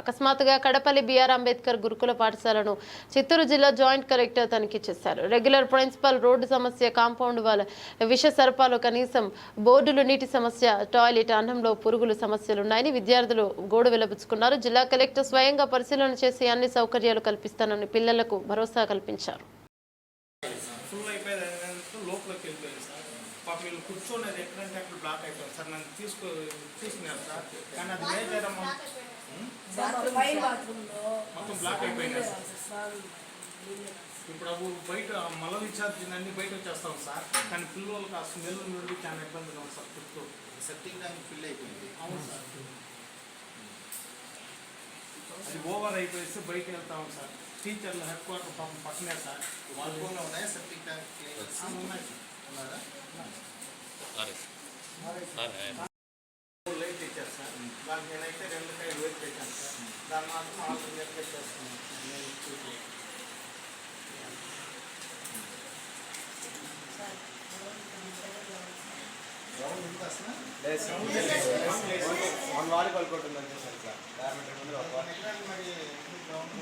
అకస్మాత్తుగా కడపల్లి బిఆర్ అంబేద్కర్ గురుకుల పాఠశాలను చిత్తూరు జిల్లా జాయింట్ కలెక్టర్ తనిఖీ చేశారు. రెగ్యులర్ ప్రిన్సిపల్ రోడ్డు సమస్య కాంపౌండ్ వాళ్ళ విష సరపాలు కనీసం బోర్డులు నీటి సమస్య టాయిలెట్ అన్నంలో పురుగులు సమస్యలున్నాయని విద్యార్థులు గోడు వెలబుచ్చుకున్నారు. జిల్లా కలెక్టర్ స్వయంగా పరిశీలన చేసి అన్ని సౌకర్యాలు కల్పిస్తానని పిల్లలకు భరోసా కల్పించారు ఫుల్ అయిపోయింది అనేది లోపలికి వెళ్ళిపోయింది సార్ కూర్చోనేది ఎక్కడంటే అక్కడ బ్లాక్ అయిపోయింది. సార్ నన్ను తీసుకో తీసుకున్నారు సార్. కానీ అది పైన బాత్రూంలో మొత్తం బ్లాక్ అయిపోయింది. సార్ ఇప్పుడు అవి బయట మల రీఛార్జ్ అన్ని బయట వచ్చేస్తాం సార్. కానీ పిల్లలకి ఆ స్మెల్ నుండి చాలా ఇబ్బందిగా ఉంది సార్ చుట్టూ సెప్టిక్ ట్యాంక్ ఫిల్ అయిపోయింది. అవును సార్. అది ఓవర్ అయిపోయేసి బయట వెళ్తాం సార్. టీచర్లు హెడ్ క్వార్టర్ పాపం పక్కనే సార్. వాళ్ళు వాళ్ళ ఉన్నాయా? సెప్టిక్ ట్యాంక్ ఉన్నాయి. ఉన్నారా లైట్ ఇచ్చారు సార్. దానికి నేనైతే రెండు కైలు వెయిట్ పెట్టాను సార్. దాన్ని మాత్రం ఆల్టర్నేట్ చేస్తున్నాను సార్ నేను గ్రౌండ్ అసలు వన్ వాలీబాల్ కోర్ట్ ఉందని చూసాను సార్ బ్యాడ్మింటన్ ముందు ఒక మరి గ్రౌండ్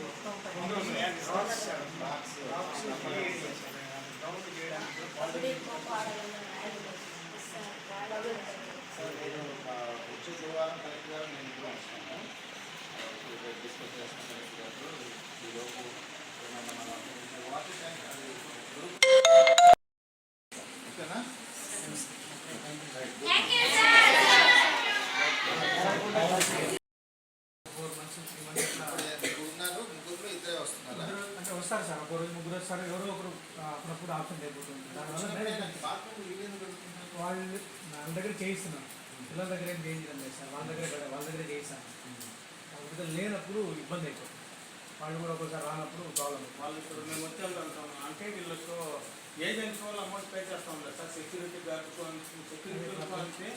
వస్తారు సార్ ఒక రోజు ముగ్గురు వస్తారు ఎవరో ఒకరు అప్పుడప్పుడు ఆప్షన్ అయిపోతుంది దానివల్ల నేను బాత్రూమ్ ఇల్లు దొరుకుతున్నారు వాళ్ళు నా దగ్గర చేయిస్తున్నాను పిల్లల దగ్గర ఏం చేయించడం లేదు సార్ వాళ్ళ దగ్గర వాళ్ళ దగ్గర చేయిస్తాను కాకపోతే లేనప్పుడు ఇబ్బంది అయిపోతుంది వాళ్ళు కూడా ఒకసారి రానప్పుడు ప్రాబ్లం వాళ్ళు ఇప్పుడు మేము వచ్చాము అంటాం అంటే వీళ్ళకు ఏజెంట్స్ వాళ్ళు అమౌంట్ పే చేస్తాం కదా sir? Security guard security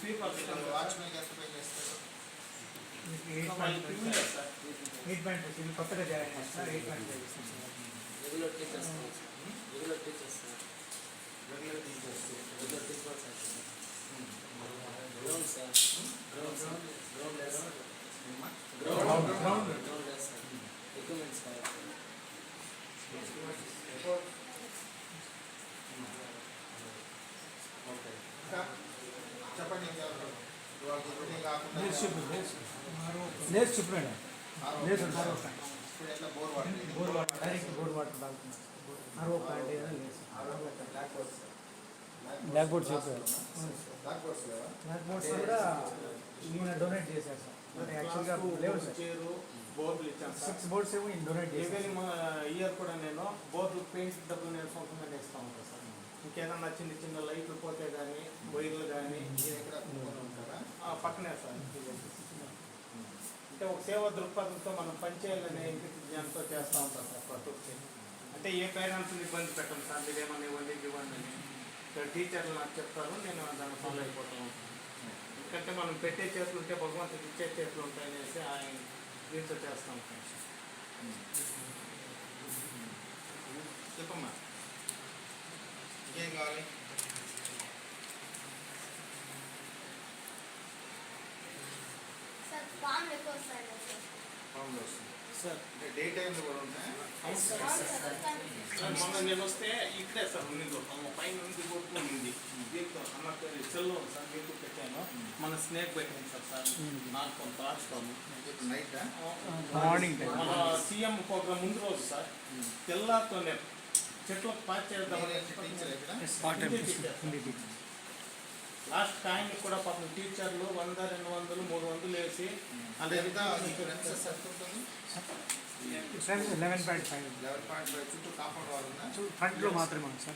free person watchman ఎంత పే చేస్తారు. ఎయిట్ పాయింట్ ఇది కొత్తగా జాయిన్ అయ్యారు sir. Eight point regular teachers regular teachers regular teachers regular principals ground sir. Ground ground లేదు గ్రౌండ్ గ్రౌండ్ గ్రౌండ్ లేదు sir equipments కావాలి okay ఇంకా చెప్పండి ఇంకెవరు వాళ్ళకి నేర్చు చెప్పాడు లేదు లేదు లేదు bore water direct bore water RO plant లేదు. Sir black boards. బోర్డ్ చెప్పారు. బ్లాక్ బోర్డ్స్ కూడా నేను డొనేట్ చేశాను సార్. యాక్చువల్గా లేవు సార్. బోర్డులు ఇచ్చాను సిక్స్ బోర్డ్స్ ఏమో ఈయన డొనేట్ చేశారు. మా ఇయర్ కూడా నేను బోర్డు పెయింట్ డబ్బులు నేను సొంతంగా వేస్తూ ఉంటాను సార్. ఇంకేదన్నా చిన్న చిన్న లైట్లు పోతే కానీ వైర్లు కానీ పక్కనే సార్. అంటే ఒక సేవ దృక్పథంతో మనం పనిచేయాలనే ఇంటితో చేస్తూ ఉంటాం సార్ ప్రతి ఒక్కటి. అంటే ఏ పేరెంట్స్ని ఇబ్బంది పెట్టం సార్? మీరు ఏమన్నా ఇవ్వండి ఇవ్వండి అని. ఇక్కడ టీచర్లు నాకు చెప్తారు నేను దాన్ని ఫాలో అయిపోతాను ఎందుకంటే మనం పెట్టే చేతులు ఉంటే భగవంతుడు ఇచ్చే చేతులు ఉంటాయనేసి ఆయన దీంతో చేస్తూ ఉంటాం సార్ చెప్పమ్మా ఇంకేం కావాలి సార్ పాములు ఎక్కువ వస్తాయి సార్ ఫామ్లో వస్తుంది సార్ డే కూడా. సార్ మొన్న నేను వస్తే ఇక్కడే సార్ ఉన్నింది పైన ఉంది కొట్టుకుని ఉంది దీంతో అన్న పేరు సెల్లో సార్ దీంతో పెట్టాను మన స్నేక్ పెట్టాను సార్ సార్ నాకు కొంత నైటా మార్నింగ్ టైం మన సీఎం ప్రోగ్రామ్ ముందు రోజు సార్ తెల్లారితోనే చెట్లకు పాచ్ టీచర్ లాస్ట్ టైం కూడా పాపం టీచర్లు వంద రెండు వందలు మూడు వందలు వేసి అంటే ఎంత ఫ్రెండ్స్ ఎంత ఉంటుంది? Eleven point five eleven point five చుట్టూ కాంపౌండ్ వాళ్ళు ఫ్రంట్లో మాత్రమే సార్.